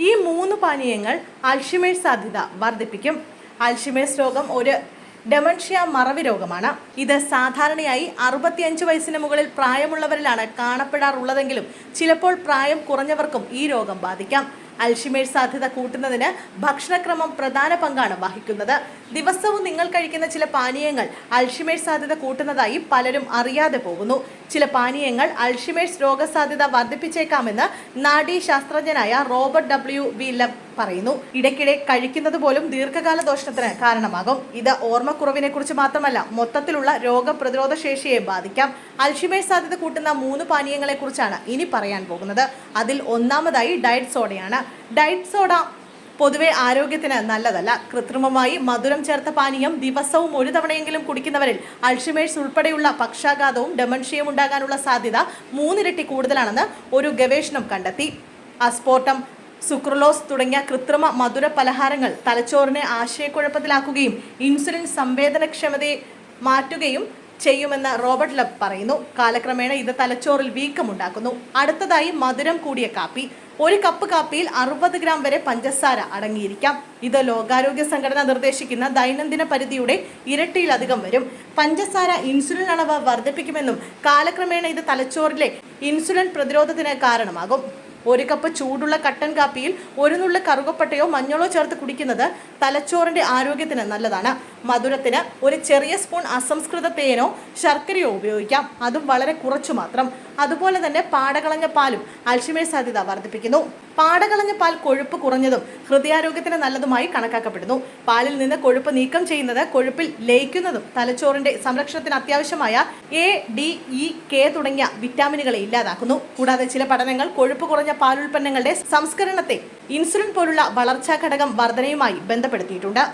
ഈ മൂന്ന് പാനീയങ്ങൾ അൽഷിമേഴ്സ് സാധ്യത വർദ്ധിപ്പിക്കും. അൽഷിമേഴ്സ് രോഗം ഒരു ഡെമൻഷ്യ മറവി രോഗമാണ്. ഇത് സാധാരണയായി അറുപത്തിയഞ്ച് വയസ്സിന് മുകളിൽ പ്രായമുള്ളവരിലാണ് കാണപ്പെടാറുള്ളതെങ്കിലും ചിലപ്പോൾ പ്രായം കുറഞ്ഞവർക്കും ഈ രോഗം ബാധിക്കാം. അൽഷിമേഴ്സ് സാധ്യത കൂട്ടുന്നതിന് ഭക്ഷണക്രമം പ്രധാന പങ്കാണ് വഹിക്കുന്നത്. ദിവസവും നിങ്ങൾ കഴിക്കുന്ന ചില പാനീയങ്ങൾ അൽഷിമേഴ്സ് സാധ്യത കൂട്ടുന്നതായി പലരും അറിയാതെ പോകുന്നു. ചില പാനീയങ്ങൾ അൽഷിമേഴ്സ് രോഗസാധ്യത വർദ്ധിപ്പിച്ചേക്കാമെന്ന് നാഡീ ശാസ്ത്രജ്ഞനായ റോബർട്ട് ഡബ്ല്യു വി ലബ് പറയുന്നു. ഇടയ്ക്കിടെ കഴിക്കുന്നത് പോലും ദീർഘകാല ദോഷത്തിന് കാരണമാകും. ഇത് ഓർമ്മക്കുറവിനെ കുറിച്ച് മാത്രമല്ല മൊത്തത്തിലുള്ള രോഗപ്രതിരോധ ശേഷിയെ ബാധിക്കാം. അൽഷിമേഴ്സ് സാധ്യത കൂട്ടുന്ന മൂന്ന് പാനീയങ്ങളെ കുറിച്ചാണ് ഇനി പറയാൻ പോകുന്നത്. അതിൽ ഒന്നാമതായി ഡയറ്റ് സോഡയാണ്. ഡയറ്റ് സോഡ പൊതുവെ ആരോഗ്യത്തിന് നല്ലതല്ല. കൃത്രിമമായി മധുരം ചേർത്ത പാനീയം ദിവസവും ഒരു തവണയെങ്കിലും കുടിക്കുന്നവരിൽ അൾഷിമേഴ്സ് ഉൾപ്പെടെയുള്ള പക്ഷാഘാതവും ഡെമൻഷ്യയും ഉണ്ടാകാനുള്ള സാധ്യത മൂന്നിരട്ടി കൂടുതലാണെന്ന് ഒരു ഗവേഷണം കണ്ടെത്തി. അസ്പോർട്ടം സുക്രലോസ് തുടങ്ങിയ കൃത്രിമ മധുര പലഹാരങ്ങൾ തലച്ചോറിനെ ആശയക്കുഴപ്പത്തിലാക്കുകയും ഇൻസുലിൻ സംവേദനക്ഷമതയെ മാറ്റുകയും ചെയ്യുമെന്ന് റോബർട്ട് ലബ് പറയുന്നു. കാലക്രമേണ ഇത് തലച്ചോറിൽ വീക്കമുണ്ടാക്കുന്നു. അടുത്തതായി മധുരം കൂടിയ കാപ്പി. ഒരു കപ്പ് കാപ്പിയിൽ അറുപത് ഗ്രാം വരെ പഞ്ചസാര അടങ്ങിയിരിക്കാം. ഇത് ലോകാരോഗ്യ സംഘടന നിർദ്ദേശിക്കുന്ന ദൈനംദിന പരിധിയുടെ ഇരട്ടിയിലധികം വരും. പഞ്ചസാര ഇൻസുലിൻ അളവ് വർദ്ധിപ്പിക്കുമെന്നും കാലക്രമേണ ഇത് തലച്ചോറിലെ ഇൻസുലിൻ പ്രതിരോധത്തിന് കാരണമാകും. ഒരു കപ്പ് ചൂടുള്ള കട്ടൻ കാപ്പിയിൽ ഒരു നുള്ളു കറുകപ്പട്ടയോ മഞ്ഞളോ ചേർത്ത് കുടിക്കുന്നത് തലച്ചോറിന്റെ ആരോഗ്യത്തിന് നല്ലതാണ്. മധുരത്തിന് ഒരു ചെറിയ സ്പൂൺ അസംസ്കൃത തേനോ ശർക്കരയോ ഉപയോഗിക്കാം. അതും വളരെ കുറച്ചു മാത്രം. അതുപോലെ തന്നെ പാടകളഞ്ഞ പാലും അൽഷിമേഴ് സാധ്യത വർദ്ധിപ്പിക്കുന്നു. പാടകളഞ്ഞ പാൽ കൊഴുപ്പ് കുറഞ്ഞതും ഹൃദയാരോഗ്യത്തിന് നല്ലതുമായി കണക്കാക്കപ്പെടുന്നു. പാലിൽ നിന്ന് കൊഴുപ്പ് നീക്കം ചെയ്യുന്നത് കൊഴുപ്പിൽ ലയിക്കുന്നതും തലച്ചോറിന്റെ സംരക്ഷണത്തിന് അത്യാവശ്യമായ എ ഡി ഇ കെ തുടങ്ങിയ വിറ്റാമിനുകളെ ഇല്ലാതാക്കുന്നു. കൂടാതെ ചില പഠനങ്ങൾ കൊഴുപ്പ് കുറഞ്ഞ പാലുൽപ്പന്നങ്ങളുടെ സംസ്കരണത്തെ ഇൻസുലിൻ പോലുള്ള വളർച്ചാ ഘടകം വർധനയുമായി ബന്ധപ്പെടുത്തിയിട്ടുണ്ട്.